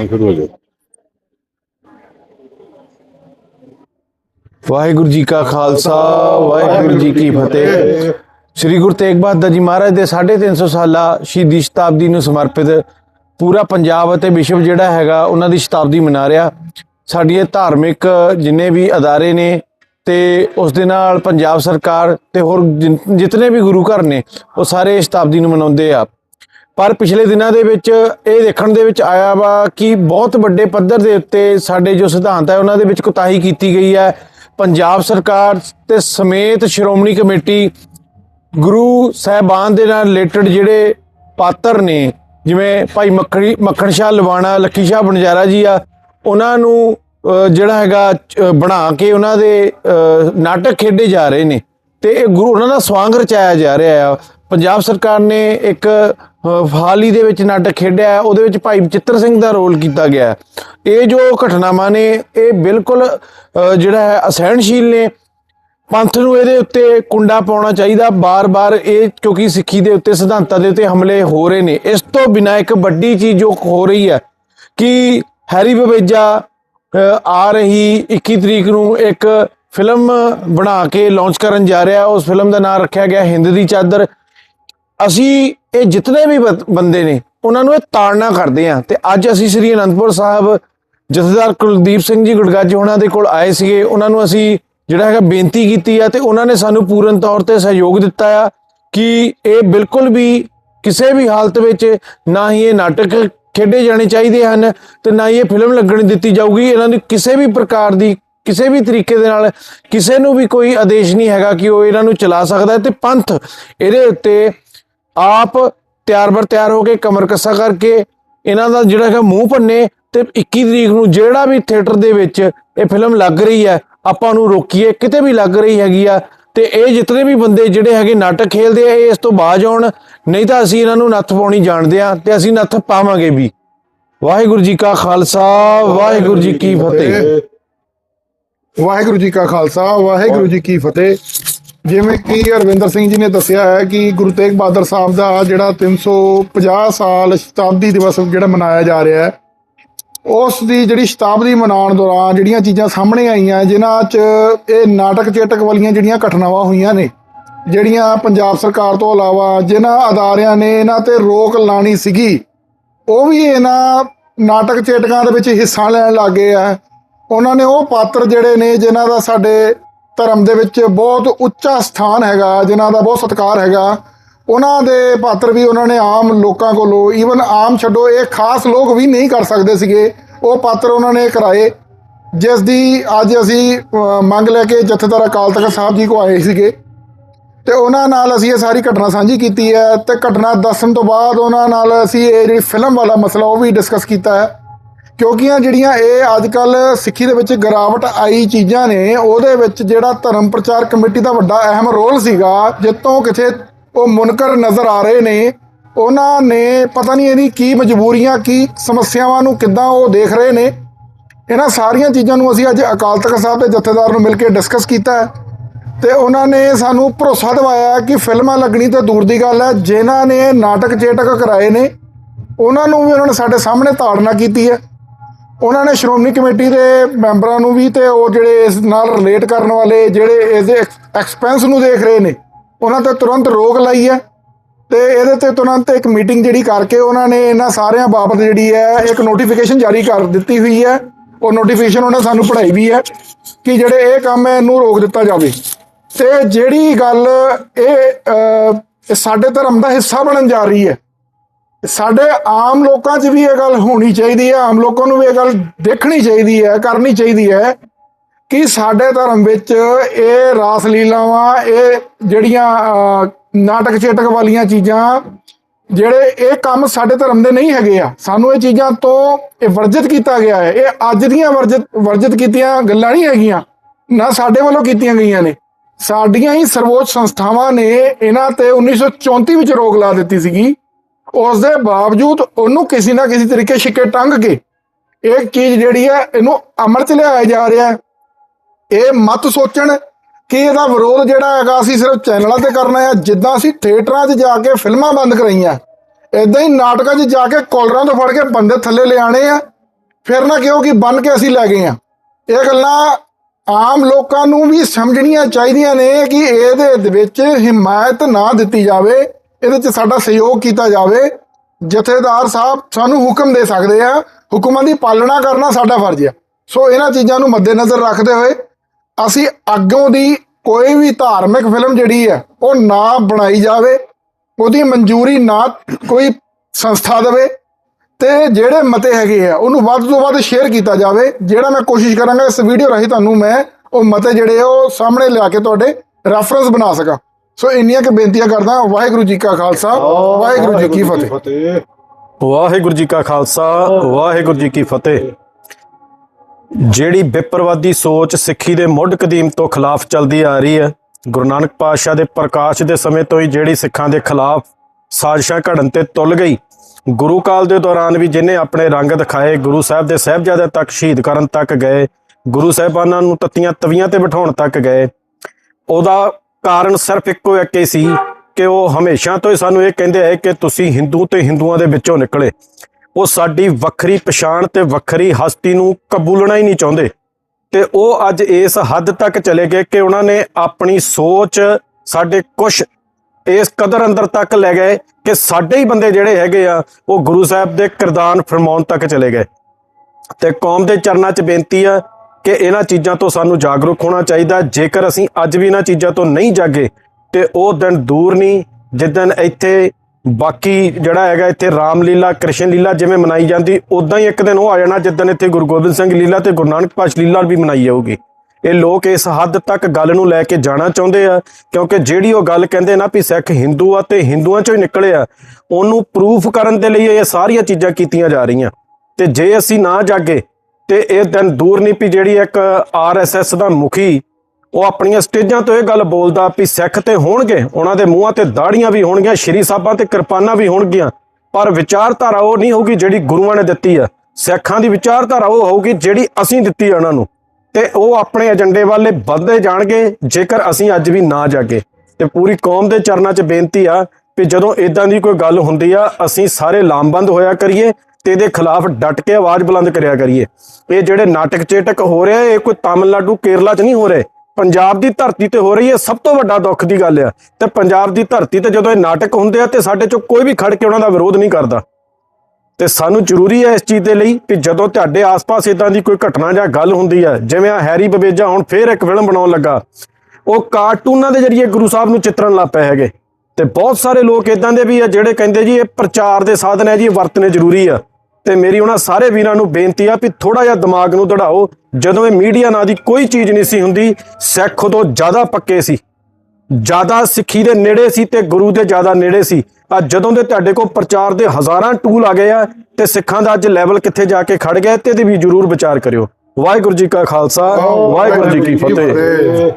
ਹੁਣ ਸ਼ੁਰੂ ਹੋ ਜਾਓ ਵਾਹਿਗੁਰੂ ਜੀ ਕਾ ਖਾਲਸਾ, ਵਾਹਿਗੁਰੂ ਜੀ ਕੀ ਫਤਿਹ। ਸ੍ਰੀ ਗੁਰੂ ਤੇਗ ਬਹਾਦਰ ਜੀ ਮਹਾਰਾਜ ਦੇ 350 ਸਾਲਾ ਸ਼ਹੀਦੀ ਸ਼ਤਾਬਦੀ ਨੂੰ ਸਮਰਪਿਤ ਪੂਰਾ ਪੰਜਾਬ ਅਤੇ ਵਿਸ਼ਵ ਜਿਹੜਾ ਹੈਗਾ ਉਹਨਾਂ ਦੀ ਸ਼ਤਾਬਦੀ ਮਨਾ ਰਿਹਾ। ਸਾਡੀਆਂ ਧਾਰਮਿਕ ਜਿੰਨੇ ਵੀ ਅਦਾਰੇ ਨੇ ਤੇ ਉਸ ਦੇ ਨਾਲ ਪੰਜਾਬ ਸਰਕਾਰ ਤੇ ਹੋਰ ਜਿਨ- ਜਿਤਨੇ ਵੀ ਗੁਰੂ ਘਰ ਨੇ, ਉਹ ਸਾਰੇ ਸ਼ਤਾਬਦੀ ਨੂੰ ਮਨਾਉਂਦੇ ਆ। ਪਰ ਪਿਛਲੇ ਦਿਨਾਂ ਦੇ ਵਿੱਚ ਇਹ ਦੇਖਣ ਦੇ ਵਿੱਚ ਆਇਆ ਵਾ ਕਿ ਬਹੁਤ ਵੱਡੇ ਪੱਧਰ ਦੇ ਉੱਤੇ ਸਾਡੇ ਜੋ ਸਿਧਾਂਤ ਹੈ, ਉਹਨਾਂ ਦੇ ਵਿੱਚ ਕੁਤਾਹੀ ਕੀਤੀ ਗਈ ਹੈ। ਪੰਜਾਬ ਸਰਕਾਰ ਤੇ ਸਮੇਤ ਸ਼੍ਰੋਮਣੀ ਕਮੇਟੀ ਗੁਰੂ ਸਾਹਿਬਾਨ ਦੇ ਨਾਲ ਰਿਲੇਟਡ ਜਿਹੜੇ ਪਾਤਰ ਨੇ, ਜਿਵੇਂ ਭਾਈ ਮੱਖਣੀ, ਮੱਖਣ ਸ਼ਾਹ ਲਵਾਣਾ ਲੱਖੀ ਸ਼ਾਹ ਬਣਜਾਰਾ ਜੀ ਆ, ਉਹਨਾਂ ਨੂੰ ਜਿਹੜਾ ਹੈਗਾ ਬਣਾ ਕੇ ਉਹਨਾਂ ਦੇ ਨਾਟਕ ਖੇਡੇ ਜਾ ਰਹੇ ਨੇ। ਤੇ ਇਹ ਗੁਰੂ, ਉਹਨਾਂ ਦਾ ਸਵਾਂਗ ਰਚਾਇਆ ਜਾ ਰਿਹਾ ਆ। ਪੰਜਾਬ ਸਰਕਾਰ ਨੇ ਇੱਕ ਅਹ, ਹਾਲ ਹੀ ਦੇ ਵਿੱਚ ਨਾਟਕ ਖੇਡਿਆ ਉਹਦੇ ਵਿੱਚ ਭਾਈ ਚਿੱਤਰ ਸਿੰਘ ਦਾ ਰੋਲ ਕੀਤਾ ਗਿਆ ਹੈ। ਇਹ ਜੋ ਘਟਨਾਵਾਂ ਨੇ ਇਹ ਬਿਲਕੁਲ ਜਿਹੜਾ ਹੈ ਅਸਹਿਣਸ਼ੀਲ ਨੇ। ਪੰਥ ਨੂੰ ਇਹਦੇ ਉੱਤੇ ਕੁੰਡਾ ਪਾਉਣਾ ਚਾਹੀਦਾ। ਬਾਰ-ਬਾਰ ਇਹ ਕਿਉਂਕਿ ਸਿੱਖੀ ਦੇ ਉੱਤੇ ਸਿਧਾਂਤਾਂ ਦੇ ਉੱਤੇ ਹਮਲੇ ਹੋ ਰਹੇ ਨੇ। ਇਸ ਤੋਂ ਬਿਨਾਂ ਇੱਕ ਵੱਡੀ ਚੀਜ਼ ਜੋ ਹੋ ਰਹੀ ਹੈ ਕਿ ਹੈਰੀ ਬਵੇਜਾ ਆ ਰਹੀ 21 ਤਰੀਕ ਨੂੰ ਇੱਕ ਫਿਲਮ ਬਣਾ ਕੇ ਲਾਂਚ ਕਰਨ ਜਾ ਰਿਹਾ। ਉਸ ਫਿਲਮ ਦਾ ਨਾਮ ਰੱਖਿਆ ਗਿਆ ਹਿੰਦ ਦੀ ਚਾਦਰ। ਅਸੀਂ ਇਹ ਜਿਤਨੇ ਵੀ ਬੰ- ਬੰਦੇ ਨੇ, ਉਹਨਾਂ ਨੂੰ ਇਹ ਤਾੜਨਾ ਕਰਦੇ ਆ ਤੇ ਅੱਜ ਅਸੀਂ ਸ੍ਰੀ ਅਨੰਦਪੁਰ ਸਾਹਿਬ ਜਥੇਦਾਰ ਕੁਲਦੀਪ ਸਿੰਘ ਜੀ ਗੁੜਗੱਜ ਉਹਨਾਂ ਦੇ ਕੋਲ ਆਏ ਸੀਗੇ। ਉਹਨਾਂ ਨੂੰ ਅਸੀਂ ਜਿਹੜਾ ਹੈਗਾ ਬੇਨਤੀ ਕੀਤੀ ਆ ਤੇ ਉਹਨਾਂ ਨੇ ਸਾਨੂੰ ਪੂਰਨ ਤੌਰ ਤੇ ਸਹਿਯੋਗ ਦਿੱਤਾ ਆ ਕਿ ਇਹ ਬਿਲਕੁਲ ਵੀ ਕਿਸੇ ਵੀ ਹਾਲਤ ਵਿੱਚ ਨਾ ਹੀ ਇਹ ਨਾਟਕ ਖੇਡੇ ਜਾਣੇ ਚਾਹੀਦੇ ਹਨ ਤੇ ਨਾ ਹੀ ਇਹ ਫਿਲਮ ਲੱਗਣ ਦਿੱਤੀ ਜਾਊਗੀ। ਇਹਨਾਂ ਦੀ ਕਿਸੇ ਵੀ ਪ੍ਰਕਾਰ ਦੀ, ਕਿਸੇ ਵੀ ਤਰੀਕੇ ਦੇ ਨਾਲ ਕਿਸੇ ਨੂੰ ਵੀ ਕੋਈ ਆਦੇਸ਼ ਨਹੀਂ ਹੈਗਾ ਕਿ ਉਹ ਇਹਨਾਂ ਨੂੰ ਚਲਾ ਸਕਦਾ ਹੈ। ਤੇ ਪੰਥ ਇਹਦੇ ਉੱਤੇ ਆਪ ਤਿਆਰ ਬਰ ਤਿਆਰ ਹੋ ਕੇ ਕਮਰ ਕੱਸਾ ਕਰਕੇ ਇਹਨਾਂ ਦਾ ਜਿਹੜਾ ਹੈਗਾ ਮੂੰਹ ਭੰਨੇ ਤੇ 21 ਤਰੀਕ ਨੂੰ ਜਿਹੜਾ ਵੀ ਥੀਏਟਰ ਦੇ ਵਿੱਚ ਇਹ ਫਿਲਮ ਲੱਗ ਰਹੀ ਹੈ, ਆਪਾਂ ਨੂੰ ਰੋਕੀਏ, ਕਿਤੇ ਵੀ ਲੱਗ ਰਹੀ ਹੈਗੀ ਆ ਤੇ ਇਹ ਜਿਤਨੇ ਵੀ ਬੰਦੇ ਜਿਹੜੇ ਹੈਗੇ ਨਾਟਕ ਖੇਲਦੇ ਆ, ਇਹ ਇਸ ਤੋਂ ਬਾਜ ਆਉਣ ਨਹੀਂ ਤਾਂ ਅਸੀਂ ਇਹਨਾਂ ਨੂੰ ਨੱਥ ਪਾਉਣੀ ਜਾਣਦੇ ਆ ਤੇ ਅਸੀਂ ਨੱਥ ਪਾਵਾਂਗੇ ਵੀ। ਵਾਹਿਗੁਰੂ ਜੀ ਕਾ ਖਾਲਸਾ, ਵਾਹਿਗੁਰੂ ਜੀ ਕੀ ਫਤਿਹ। ਵਾਹਿਗੁਰੂ ਜੀ ਕਾ ਖਾਲਸਾ, ਵਾਹਿਗੁਰੂ ਜੀ ਕੀ ਫਤਿਹ। ਜਿਵੇਂ ਕਿ ਹਰਵਿੰਦਰ ਸਿੰਘ ਜੀ ਨੇ ਦੱਸਿਆ ਹੈ ਕਿ ਗੁਰੂ ਤੇਗ ਬਹਾਦਰ ਸਾਹਿਬ ਦਾ ਜਿਹੜਾ 350 ਸਾਲ ਸ਼ਤਾਬਦੀ ਦਿਵਸ ਜਿਹੜਾ ਮਨਾਇਆ ਜਾ ਰਿਹਾ ਹੈ, ਉਸ ਦੀ ਜਿਹੜੀ ਸ਼ਤਾਬਦੀ ਮਨਾਉਣ ਦੌਰਾਨ ਜਿਹੜੀਆਂ ਚੀਜ਼ਾਂ ਸਾਹਮਣੇ ਆਈਆਂ, ਜਿਨ੍ਹਾਂ 'ਚ ਇਹ ਨਾਟਕ ਚੇਟਕ ਵਾਲੀਆਂ ਜਿਹੜੀਆਂ ਘਟਨਾਵਾਂ ਹੋਈਆਂ ਨੇ, ਜਿਹੜੀਆਂ ਪੰਜਾਬ ਸਰਕਾਰ ਤੋਂ ਇਲਾਵਾ ਜਿਨ੍ਹਾਂ ਅਦਾਰਿਆਂ ਨੇ ਇਹਨਾਂ ਤੇ ਰੋਕ ਲਾਣੀ ਸੀਗੀ, ਉਹ ਵੀ ਇਹਨਾਂ ਨਾਟਕ ਚੇਟਕਾਂ ਦੇ ਵਿੱਚ ਹਿੱਸਾ ਲੈਣ ਲੱਗੇ ਆ। ਉਹਨਾਂ ਨੇ ਉਹ ਪਾਤਰ ਜਿਹੜੇ ਨੇ, ਜਿਨ੍ਹਾਂ ਦਾ ਸਾਡੇ ਧਰਮ ਦੇ ਵਿੱਚ ਬਹੁਤ ਉੱਚਾ ਸਥਾਨ ਹੈਗਾ, ਜਿਨ੍ਹਾਂ ਦਾ ਬਹੁਤ ਸਤਿਕਾਰ ਹੈਗਾ। ਉਹਨਾਂ ਦੇ ਪਾਤਰ ਵੀ ਉਹਨਾਂ ਨੇ ਆਮ ਲੋਕਾਂ ਕੋਲੋਂ ਈਵਨ ਆਮ ਛੱਡੋ, ਇਹ ਖਾਸ ਲੋਕ ਵੀ ਨਹੀਂ ਕਰ ਸਕਦੇ ਸੀਗੇ। ਉਹ ਪਾਤਰ ਉਹਨਾਂ ਨੇ ਕਰਾਏ। ਜਿਸ ਦੀ ਅੱਜ ਅਸੀਂ ਮੰਗ ਲੈ ਕੇ ਜਥੇਦਾਰ ਅਕਾਲ ਤਖਤ ਸਾਹਿਬ ਜੀ ਕੋ ਆਏ ਸੀਗੇ। ਤੇ ਉਹਨਾਂ ਨਾਲ ਅਸੀਂ ਇਹ ਸਾਰੀ ਘਟਨਾ ਸਾਂਝੀ ਕੀਤੀ ਹੈ। ਤੇ ਘਟਨਾ ਦੱਸਣ ਤੋਂ ਬਾਅਦ ਉਹਨਾਂ ਨਾਲ ਅਸੀਂ ਇਹ ਜਿਹੜੀ ਫਿਲਮ ਵਾਲਾ ਮਸਲਾ ਉਹ ਵੀ ਡਿਸਕਸ ਕੀਤਾ ਹੈ। ਕਿਉਂਕਿ ਇਹ ਜਿਹੜੀਆਂ ਇਹ ਅੱਜ ਕੱਲ ਸਿੱਖੀ ਦੇ ਵਿੱਚ ਗਿਰਾਵਟ ਆਈ ਚੀਜ਼ਾਂ ਨੇ, ਉਹਦੇ ਵਿੱਚ ਜਿਹੜਾ ਧਰਮ ਪ੍ਰਚਾਰ ਕਮੇਟੀ ਦਾ ਵੱਡਾ ਅਹਿਮ ਰੋਲ ਸੀਗਾ, ਜਿੱਤੋਂ ਕਿਥੇ ਉਹ ਮੁਨਕਰ ਨਜ਼ਰ ਆ ਰਹੇ ਨੇ, ਉਹਨਾਂ ਨੇ ਪਤਾ ਨਹੀਂ ਇਹਦੀ ਕੀ ਮਜਬੂਰੀਆਂ, ਕੀ ਸਮੱਸਿਆਵਾਂ ਨੂੰ ਕਿੱਦਾਂ ਉਹ ਦੇਖ ਰਹੇ ਨੇ। ਇਹਨਾਂ ਸਾਰੀਆਂ ਚੀਜ਼ਾਂ ਨੂੰ ਅਸੀਂ ਅੱਜ ਅਕਾਲ ਤਖਤ ਸਾਹਿਬ ਦੇ ਜਥੇਦਾਰ ਨੂੰ ਮਿਲ ਕੇ ਡਿਸਕਸ ਕੀਤਾ ਹੈ ਤੇ ਉਹਨਾਂ ਨੇ ਸਾਨੂੰ ਭਰੋਸਾ ਦਿਵਾਇਆ ਕਿ ਫਿਲਮਾਂ ਲੱਗਣੀ ਤਾਂ ਦੂਰ ਦੀ ਗੱਲ ਹੈ, ਜਿਨ੍ਹਾਂ ਨੇ ਨਾਟਕ ਚੇਟਕ ਕਰਾਏ ਨੇ, ਉਹਨਾਂ ਨੂੰ ਵੀ ਉਹਨਾਂ ਨੇ ਸਾਡੇ ਸਾਹਮਣੇ ਤਾੜਨਾ ਕੀਤੀ ਹੈ। ਉਹਨਾਂ ਨੇ ਸ਼੍ਰੋਮਣੀ ਕਮੇਟੀ ਦੇ ਮੈਂਬਰਾਂ ਨੂੰ ਵੀ ਤੇ ਉਹ ਜਿਹੜੇ ਇਸ ਨਾਲ ਰਿਲੇਟ ਕਰਨ ਵਾਲੇ ਜਿਹੜੇ ਇਸ ਦੇ ਐਕਸਪੈਂਸ ਨੂੰ ਦੇਖ ਰਹੇ ਨੇ, ਉਹਨਾਂ ਤੇ ਤੁਰੰਤ ਰੋਕ ਲਾਈ ਹੈ ਤੇ ਇਹਦੇ ਤੇ ਤੁਰੰਤ ਇੱਕ ਮੀਟਿੰਗ ਜਿਹੜੀ ਕਰਕੇ ਉਹਨਾਂ ਨੇ ਇਹਨਾਂ ਸਾਰਿਆਂ ਬਾਬਤ ਜਿਹੜੀ ਹੈ ਇੱਕ ਨੋਟੀਫਿਕੇਸ਼ਨ ਜਾਰੀ ਕਰ ਦਿੱਤੀ ਹੋਈ ਹੈ। ਉਹ ਨੋਟੀਫਿਕੇਸ਼ਨ ਉਹਨਾਂ ਸਾਨੂੰ ਪੜਾਈ ਵੀ ਹੈ ਕਿ ਜਿਹੜੇ ਇਹ ਕੰਮ ਹੈ, ਇਹਨੂੰ ਰੋਕ ਦਿੱਤਾ ਜਾਵੇ। ਤੇ ਜਿਹੜੀ ਗੱਲ ਇਹ ਸਾਡੇ ਧਰਮ ਦਾ ਹਿੱਸਾ ਬਣਨ ਜਾ ਰਹੀ ਹੈ ਸਾਡੇ ਆਮ ਲੋਕਾਂ 'ਚ ਵੀ ਇਹ ਗੱਲ ਹੋਣੀ ਚਾਹੀਦੀ ਹੈ, ਆਮ ਲੋਕਾਂ ਨੂੰ ਵੀ ਇਹ ਗੱਲ ਦੇਖਣੀ ਚਾਹੀਦੀ ਹੈ, ਕਰਨੀ ਚਾਹੀਦੀ ਹੈ ਕਿ ਸਾਡੇ ਧਰਮ ਵਿੱਚ ਇਹ ਰਾਸ ਲੀਲਾਵਾਂ, ਇਹ ਜਿਹੜੀਆਂ ਨਾਟਕ ਚੇਟਕ ਵਾਲੀਆਂ ਚੀਜ਼ਾਂ, ਜਿਹੜੇ ਇਹ ਕੰਮ ਸਾਡੇ ਧਰਮ ਦੇ ਨਹੀਂ ਹੈਗੇ ਆ। ਸਾਨੂੰ ਇਹ ਚੀਜ਼ਾਂ ਤੋਂ ਇਹ ਵਰਜਿਤ ਕੀਤਾ ਗਿਆ ਹੈ। ਇਹ ਅੱਜ ਦੀਆਂ ਵਰਜਿਤ ਵਰਜਿਤ ਕੀਤੀਆਂ ਗੱਲਾਂ ਨਹੀਂ ਹੈਗੀਆਂ, ਨਾ ਸਾਡੇ ਵੱਲੋਂ ਕੀਤੀਆਂ ਗਈਆਂ ਨੇ। ਸਾਡੀਆਂ ਹੀ ਸਰਵੋੱਚ ਸੰਸਥਾਵਾਂ ਨੇ ਇਹਨਾਂ ਤੇ 1934 ਵਿੱਚ ਰੋਕ ਲਾ ਦਿੱਤੀ ਸੀਗੀ। ਉਸ ਦੇ ਬਾਵਜੂਦ ਉਹਨੂੰ ਕਿਸੇ ਨਾ ਕਿਸੇ ਤਰੀਕੇ ਛਿੱਕੇ ਟੰਗ ਕੇ ਇਹ ਚੀਜ਼ ਜਿਹੜੀ ਹੈ ਇਹਨੂੰ ਅਮਲ ਚ ਲਿਆਇਆ ਜਾ ਰਿਹਾ ਹੈ। ਇਹ ਮਤ ਸੋਚਣ ਕਿ ਇਹਦਾ ਵਿਰੋਧ ਜਿਹੜਾ ਹੈਗਾ ਅਸੀਂ ਸਿਰਫ ਚੈਨਲਾਂ ਤੇ ਕਰਨਾ ਹੈ, ਜਿੱਦਾਂ ਅਸੀਂ ਥੀਏਟਰਾਂ 'ਚ ਜਾ ਕੇ ਫਿਲਮਾਂ ਬੰਦ ਕਰਾਈਆਂ। ਇਦਾਂ ਹੀ ਨਾਟਕਾਂ 'ਚ ਜਾ ਕੇ ਕੋਲਰਾਂ ਤੋਂ ਫੜ ਕੇ ਬੰਦੇ ਥੱਲੇ ਲਿਆਣੇ ਆ। ਫਿਰ ਨਾ ਕਿਉਂ ਕਿ ਬਨ ਕੇ ਅਸੀਂ ਲੈ ਗਏ ਆ। ਇਹ ਗੱਲਾਂ ਆਮ ਲੋਕਾਂ ਨੂੰ ਵੀ ਸਮਝਣੀਆਂ ਚਾਹੀਦੀਆਂ ਨੇ ਕਿ ਇਹਦੇ ਵਿੱਚ ਹਿਮਾਇਤ ਨਾ ਦਿੱਤੀ ਜਾਵੇ। ਇਹਦੇ 'ਚ ਸਾਡਾ ਸਹਿਯੋਗ ਕੀਤਾ ਜਾਵੇ। ਜਥੇਦਾਰ ਸਾਹਿਬ ਸਾਨੂੰ ਹੁਕਮ ਦੇ ਸਕਦੇ ਆ, ਹੁਕਮਾਂ ਦੀ ਪਾਲਣਾ ਕਰਨਾ ਸਾਡਾ ਫਰਜ਼ ਆ। ਸੋ ਇਹਨਾਂ ਚੀਜ਼ਾਂ ਨੂੰ ਮੱਦੇਨਜ਼ਰ ਰੱਖਦੇ ਹੋਏ ਅਸੀਂ ਅੱਗੋਂ ਦੀ ਕੋਈ ਵੀ ਧਾਰਮਿਕ ਫਿਲਮ ਜਿਹੜੀ ਹੈ ਉਹ ਨਾ ਬਣਾਈ ਜਾਵੇ, ਉਹਦੀ ਮਨਜ਼ੂਰੀ ਨਾ ਕੋਈ ਸੰਸਥਾ ਦੇਵੇ ਤੇ ਜਿਹੜੇ ਮਤੇ ਹੈਗੇ ਆ, ਉਹਨੂੰ ਵੱਧ ਤੋਂ ਵੱਧ ਸ਼ੇਅਰ ਕੀਤਾ ਜਾਵੇ। ਜਿਹੜਾ ਮੈਂ ਕੋਸ਼ਿਸ਼ ਕਰਾਂਗਾ ਇਸ ਵੀਡੀਓ ਰਾਹੀਂ ਤੁਹਾਨੂੰ ਮੈਂ ਉਹ ਮਤੇ ਜਿਹੜੇ ਆ, ਉਹ ਸਾਹਮਣੇ ਲਿਆ ਕੇ ਤੁਹਾਡੇ ਰੈਫਰੈਂਸ ਬਣਾ ਸਕਾਂ। ਸੋ ਇੰਨੀਆਂ ਕਿ ਬੇਨਤੀਆਂ ਕਰਦਾ ਵਾਹਿਗੁਰੂ ਜੀ ਕਾ ਖਾਲਸਾ ਵਾਹਿਗੁਰੂ ਜੀ ਕੀ ਫਤਿਹ। ਵਾਹਿਗੁਰੂ ਜੀ ਕਾ ਖਾਲਸਾ ਵਾਹਿਗੁਰੂ ਜੀ ਕੀ ਫਤਿਹ। ਜਿਹੜੀ ਬਿਪਰਵਾਦੀ ਸੋਚ ਸਿੱਖੀ ਦੇ ਮੁੱਢ ਕਦੀਮ ਤੋਂ ਖਿਲਾਫ ਚੱਲਦੀ ਆ ਰਹੀ ਹੈ ਗੁਰੂ ਨਾਨਕ ਪਾਤਸ਼ਾਹ ਦੇ ਪ੍ਰਕਾਸ਼ ਦੇ ਸਮੇਂ ਤੋਂ ਹੀ ਜਿਹੜੀ ਸਿੱਖਾਂ ਦੇ ਖਿਲਾਫ ਸਾਜ਼ਿਸ਼ਾਂ ਘੜਨ ਤੇ ਤੁੱਲ ਗਈ। ਗੁਰੂ ਕਾਲ ਦੇ ਦੌਰਾਨ ਵੀ ਜਿਨੇ ਆਪਣੇ ਰੰਗ ਦਿਖਾਏ ਗੁਰੂ ਸਾਹਿਬ ਦੇ ਸਾਹਿਬਜ਼ਾਦੇ ਤੱਕ ਸ਼ਹੀਦ ਕਰਨ ਤੱਕ ਗਏ ਗੁਰੂ ਸਾਹਿਬਾਨਾਂ ਨੂੰ ਤੱਤੀਆਂ ਤਵੀਆਂ ਤੇ ਬਿਠਾਉਣ ਤੱਕ ਗਏ। ਉਹਦਾ ਕਾਰਨ ਸਿਰਫ ਇੱਕੋ ਇੱਕ ਹੀ ਸੀ ਕਿ ਉਹ ਹਮੇਸ਼ਾ ਤੋਂ ਹੀ ਸਾਨੂੰ ਇਹ ਕਹਿੰਦੇ ਆਏ ਕਿ ਤੁਸੀਂ ਹਿੰਦੂ ਤੇ ਹਿੰਦੂਆਂ ਦੇ ਵਿੱਚੋਂ ਨਿਕਲੇ। ਉਹ ਸਾਡੀ ਵੱਖਰੀ ਪਛਾਣ ਤੇ ਵੱਖਰੀ ਹਸਤੀ ਨੂੰ ਕਬੂਲਣਾ ਹੀ ਨਹੀਂ ਚਾਹੁੰਦੇ। ਤੇ ਉਹ ਅੱਜ ਇਸ ਹੱਦ ਤੱਕ ਚਲੇ ਗਏ ਕਿ ਉਹਨਾਂ ਨੇ ਆਪਣੀ ਸੋਚ, ਸਾਡੇ ਕੁਝ ਇਸ ਕਦਰ ਅੰਦਰ ਤੱਕ ਲੈ ਗਏ ਕਿ ਸਾਡੇ ਹੀ ਬੰਦੇ ਜਿਹੜੇ ਹੈਗੇ ਆ, ਉਹ ਗੁਰੂ ਸਾਹਿਬ ਦੇ ਕਿਰਦਾਨ ਫਰਮਾਉਣ ਤੱਕ ਚਲੇ ਗਏ। ਤੇ ਕੌਮ ਦੇ ਚਰਨਾਂ 'ਚ ਬੇਨਤੀ ਆ ਕਿ ਇਹਨਾਂ ਚੀਜ਼ਾਂ ਤੋਂ ਸਾਨੂੰ ਜਾਗਰੂਕ ਹੋਣਾ ਚਾਹੀਦਾ ਜੇਕਰ ਅਸੀਂ ਅੱਜ ਵੀ ਇਹਨਾਂ ਚੀਜ਼ਾਂ ਤੋਂ ਨਹੀਂ ਜਾਗੇ, ਤੇ ਉਹ ਦਿਨ ਦੂਰ ਨਹੀਂ ਜਿੱਦਣ ਇੱਥੇ ਬਾਕੀ ਜਿਹੜਾ ਹੈਗਾ ਇੱਥੇ ਰਾਮ ਲੀਲਾ, ਕ੍ਰਿਸ਼ਨ ਲੀਲਾ ਜਿਵੇਂ ਮਨਾਈ ਜਾਂਦੀ ਉਦਾਂ ਹੀ ਇੱਕ ਦਿਨ ਉਹ ਆ ਜਾਣਾ ਜਿੱਦਣ ਇੱਥੇ ਗੁਰੂ ਗੋਬਿੰਦ ਸਿੰਘ ਲੀਲਾ ਤੇ ਗੁਰੂ ਨਾਨਕ ਪਾਤਸ਼ਾਹ ਲੀਲਾ ਵੀ ਮਨਾਈ ਜਾਊਗੀ। ਇਹ ਲੋਕ ਇਸ ਹੱਦ ਤੱਕ ਗੱਲ ਨੂੰ ਲੈ ਕੇ ਜਾਣਾ ਚਾਹੁੰਦੇ ਆ, ਕਿਉਂਕਿ ਜਿਹੜੀ ਉਹ ਗੱਲ ਕਹਿੰਦੇ ਨਾ ਵੀ ਸਿੱਖ ਹਿੰਦੂ ਆ ਤੇ ਹਿੰਦੂਆਂ ਚੋਂ ਹੀ ਨਿਕਲੇ ਆ, ਉਹਨੂੰ ਪ੍ਰੂਫ ਕਰਨ ਦੇ ਲਈ ਇਹ ਸਾਰੀਆਂ ਚੀਜ਼ਾਂ ਕੀਤੀਆਂ ਜਾ ਰਹੀਆਂ। ਤੇ ਜੇ ਅਸੀਂ ਨਾ ਜਾਗੇ ਤੇ ਇਹ ਦਿਨ ਦੂਰ ਨਹੀਂ ਵੀ ਜਿਹੜੀ ਇੱਕ ਆਰਐਸਐਸ ਦਾ ਮੁਖੀ ਉਹ ਆਪਣੀਆਂ ਸਟੇਜਾਂ ਤੋਂ ਇਹ ਗੱਲ ਬੋਲਦਾ ਵੀ ਸਿੱਖ ਤੇ ਹੋਣਗੇ, ਉਹਨਾਂ ਦੇ ਮੂੰਹਾਂ ਤੇ ਦਾੜੀਆਂ ਵੀ ਹੋਣਗੀਆਂ, ਸ਼੍ਰੀ ਸਾਹਿਬਾਂ ਤੇ ਕਿਰਪਾਨਾਂ ਵੀ ਹੋਣਗੀਆਂ, ਪਰ ਵਿਚਾਰਧਾਰਾ ਉਹ ਨਹੀਂ ਹੋਊਗੀ ਜਿਹੜੀ ਗੁਰੂਆਂ ਨੇ ਦਿੱਤੀ ਆ। ਸਿੱਖਾਂ ਦੀ ਵਿਚਾਰਧਾਰਾ ਉਹ ਹੋਊਗੀ ਜਿਹੜੀ ਅਸੀਂ ਦਿੱਤੀ ਆ ਉਹਨਾਂ ਨੂੰ। ਤੇ ਉਹ ਆਪਣੇ ਏਜੰਡੇ ਵਾਲੇ ਵੱਧਦੇ ਜਾਣਗੇ, ਜੇਕਰ ਅਸੀਂ ਅੱਜ ਵੀ ਨਾ ਜਾਗੇ। ਤੇ ਪੂਰੀ ਕੌਮ ਦੇ ਚਰਨਾਂ 'ਚ ਬੇਨਤੀ ਆ ਕਿ ਜਦੋਂ ਇਦਾਂ ਦੀ ਕੋਈ ਗੱਲ ਹੁੰਦੀ ਆ, ਅਸੀਂ ਸਾਰੇ ਲਾਮਬੰਦ ਹੋਇਆ ਕਰੀਏ ਤੇ ਇਹਦੇ ਖਿਲਾਫ ਡਟ ਕੇ ਆਵਾਜ਼ ਬੁਲੰਦ ਕਰਿਆ ਕਰੀਏ। ਇਹ ਜਿਹੜੇ ਨਾਟਕ ਚੇਟਕ ਹੋ ਰਹੇ ਇਹ ਕੋਈ ਤਾਮਿਲਨਾਡੂ, ਕੇਰਲਾ 'ਚ ਨਹੀਂ ਹੋ ਰਹੇ। ਪੰਜਾਬ ਦੀ ਧਰਤੀ ਤੇ ਹੋ ਰਹੀ ਹੈ ਸਭ ਤੋਂ ਵੱਡਾ ਦੁੱਖ ਦੀ ਗੱਲ ਆ। ਤੇ ਪੰਜਾਬ ਦੀ ਧਰਤੀ ਤੇ ਜਦੋਂ ਇਹ ਨਾਟਕ ਹੁੰਦੇ ਆ ਤੇ ਸਾਡੇ 'ਚੋਂ ਕੋਈ ਵੀ ਖੜ ਕੇ ਉਹਨਾਂ ਦਾ ਵਿਰੋਧ ਨਹੀਂ ਕਰਦਾ। ਤੇ ਸਾਨੂੰ ਜ਼ਰੂਰੀ ਹੈ ਇਸ ਚੀਜ਼ ਦੇ ਲਈ ਕਿ ਜਦੋਂ ਤੁਹਾਡੇ ਆਸ-ਪਾਸ ਇਦਾਂ ਦੀ ਕੋਈ ਘਟਨਾ ਜਾਂ ਗੱਲ ਹੁੰਦੀ ਹੈ ਜਿਵੇਂ ਆ ਹੈਰੀ ਬਵੇਜਾ ਹੁਣ ਫੇਰ ਇੱਕ ਫਿਲਮ ਬਣਾਉਣ ਲੱਗਾ, ਉਹ ਕਾਰਟੂਨਾਂ ਦੇ ਜ਼ਰੀਏ ਗੁਰੂ ਸਾਹਿਬ ਨੂੰ ਚਿੱਤਰਨ ਲੱਗ ਪਏ ਹੈਗੇ। ਤੇ ਬਹੁਤ ਸਾਰੇ ਲੋਕ ਇਦਾਂ ਦੇ ਵੀ ਆ ਜਿਹੜੇ ਕਹਿੰਦੇ ਜੀ ਇਹ ਪ੍ਰਚਾਰ ਦੇ ਸਾਧਨ ਹੈ ਜੀ, ਇਹ ਵਰਤਨੇ ਜ਼ਰੂਰੀ ਆ। ਤੇ ਮੇਰੀ ਉਹਨਾਂ ਸਾਰੇ ਵੀਰਾਂ ਨੂੰ ਬੇਨਤੀ ਆ ਵੀ ਥੋੜਾ ਜਿਹਾ ਦਿਮਾਗ ਨੂੰ ਦੜਾਓ। ਜਦੋਂ ਇਹ ਮੀਡੀਆ ਨਾਂ ਦੀ ਕੋਈ ਚੀਜ਼ ਨਹੀਂ ਸੀ ਹੁੰਦੀ ਸਿੱਖ ਤੋਂ ਜ਼ਿਆਦਾ ਪੱਕੇ ਸੀ। ਜ਼ਿਆਦਾ ਸਿੱਖੀ ਦੇ ਨੇੜੇ ਸੀ ਤੇ ਗੁਰੂ ਦੇ ਜ਼ਿਆਦਾ ਨੇੜੇ ਸੀ। ਆ ਜਦੋਂ ਦੇ ਤੁਹਾਡੇ ਕੋਲ ਪ੍ਰਚਾਰ ਦੇ ਹਜ਼ਾਰਾਂ ਟੂਲ ਆ ਗਏ ਆ ਤੇ ਸਿੱਖਾਂ ਦਾ ਅੱਜ ਲੈਵਲ ਕਿੱਥੇ ਜਾ ਕੇ ਖੜ ਗਿਆ ਤੇ ਇਹਦੇ ਵੀ ਜ਼ਰੂਰ ਵਿਚਾਰ ਕਰਿਓ। ਵਾਹਿਗੁਰੂ ਜੀ ਕਾ ਖਾਲਸਾ ਵਾਹਿਗੁਰੂ ਜੀ ਕੀ ਫਤਿਹ।